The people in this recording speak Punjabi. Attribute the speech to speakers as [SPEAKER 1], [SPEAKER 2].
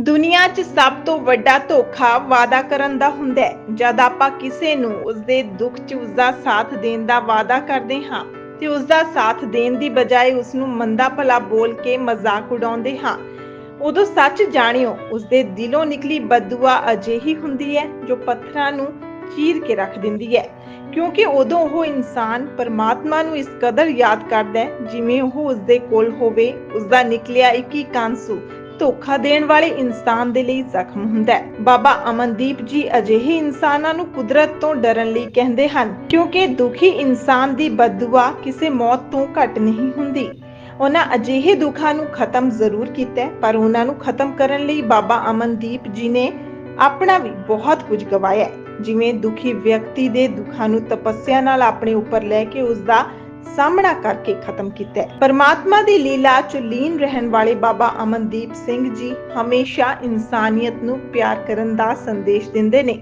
[SPEAKER 1] ਦੁਨੀਆ 'ਚ ਸਭ ਤੋਂ ਵੱਡਾ ਧੋਖਾ ਵਾਅਦਾ ਕਰਨ ਦਾ ਹੁੰਦਾ ਹੈ। ਜਦ ਆਪਾਂ ਕਿਸੇ ਨੂੰ ਉਸਦੇ ਦੁੱਖ 'ਚ ਉਸਦਾ ਸਾਥ ਦੇਣ ਦਾ ਵਾਅਦਾ ਕਰਦੇ ਹਾਂ ਤੇ ਉਸਦਾ ਸਾਥ ਦੇਣ ਦੀ ਬਜਾਏ ਉਸ ਨੂੰ ਮੰਦਾ ਭਲਾ ਬੋਲ ਕੇ ਮਜ਼ਾਕ ਉਡਾਉਂਦੇ ਹਾਂ। ਉਦੋਂ ਸੱਚ ਜਾਣਿਓ, ਉਸਦੇ ਦਿਲੋਂ ਨਿਕਲੀ ਬਦਦੁਆ ਅਜਿਹੀ ਹੁੰਦੀ ਹੈ ਜੋ ਪੱਥਰਾਂ ਨੂੰ ਚੀਰ ਕੇ ਰੱਖ ਦਿੰਦੀ ਹੈ। ਕਿਉਂਕਿ ਉਦੋਂ ਉਹ ਇਨਸਾਨ ਪਰਮਾਤਮਾ ਨੂੰ ਇਸ ਕਦਰ ਯਾਦ ਕਰਦਾ ਹੈ, ਜਿਵੇਂ ਉਹ ਉਸਦੇ ਕੋਲ ਹੋਵੇ, ਉਸਦਾ ਨਿਕਲਿਆ ਇੱਕ ਹੀ ਕਾਂਸੂ ਧੋਖਾ ਦੇਣ ਵਾਲੇ ਇਨਸਾਨ ਦੇ ਲਈ ਜ਼ਖਮ ਹੁੰਦਾ ਹੈ ਬਾਬਾ ਅਮਨਦੀਪ ਜੀ ਅਜਿਹੇ ਇਨਸਾਨਾਂ ਨੂੰ ਕੁਦਰਤ ਤੋਂ ਡਰਨ ਲਈ ਕਹਿੰਦੇ ਹਨ, ਕਿਉਂਕਿ ਦੁਖੀ ਇਨਸਾਨ ਦੀ ਬਦਦੁਆ ਕਿਸੇ ਮੌਤ ਤੋਂ ਘੱਟ ਨਹੀਂ ਹੁੰਦੀ ਉਹਨਾਂ ਅਜਿਹੇ ਦੁੱਖਾਂ ਨੂੰ ਖਤਮ ਜ਼ਰੂਰ ਕੀਤਾ ਪਰ ਉਹਨਾਂ ਨੂੰ ਖਤਮ ਕਰਨ ਲਈ ਬਾਬਾ ਅਮਨਦੀਪ ਜੀ ਨੇ ਆਪਣਾ ਵੀ ਬਹੁਤ ਕੁਝ ਗਵਾਇਆ ਹੈ। ਜਿਵੇਂ ਦੁਖੀ ਵਿਅਕਤੀ ਦੇ ਦੁੱਖਾਂ ਨੂੰ ਤਪੱਸਿਆ ਨਾਲ ਆਪਣੇ ਉੱਪਰ ਲੈ ਕੇ ਉਸ ਦਾ ਸਾਹਮਣਾ ਕਰਕੇ ਖਤਮ ਕੀਤਾ ਹੈ। ਪਰਮਾਤਮਾ ਦੀ ਲੀਲਾ ਚ ਲੀਨ ਰਹਿਣ ਵਾਲੇ ਬਾਬਾ ਅਮਨਦੀਪ ਸਿੰਘ ਜੀ ਹਮੇਸ਼ਾ ਇਨਸਾਨੀਅਤ ਨੂੰ ਪਿਆਰ ਕਰਨ ਦਾ ਸੰਦੇਸ਼ ਦਿੰਦੇ ਨੇ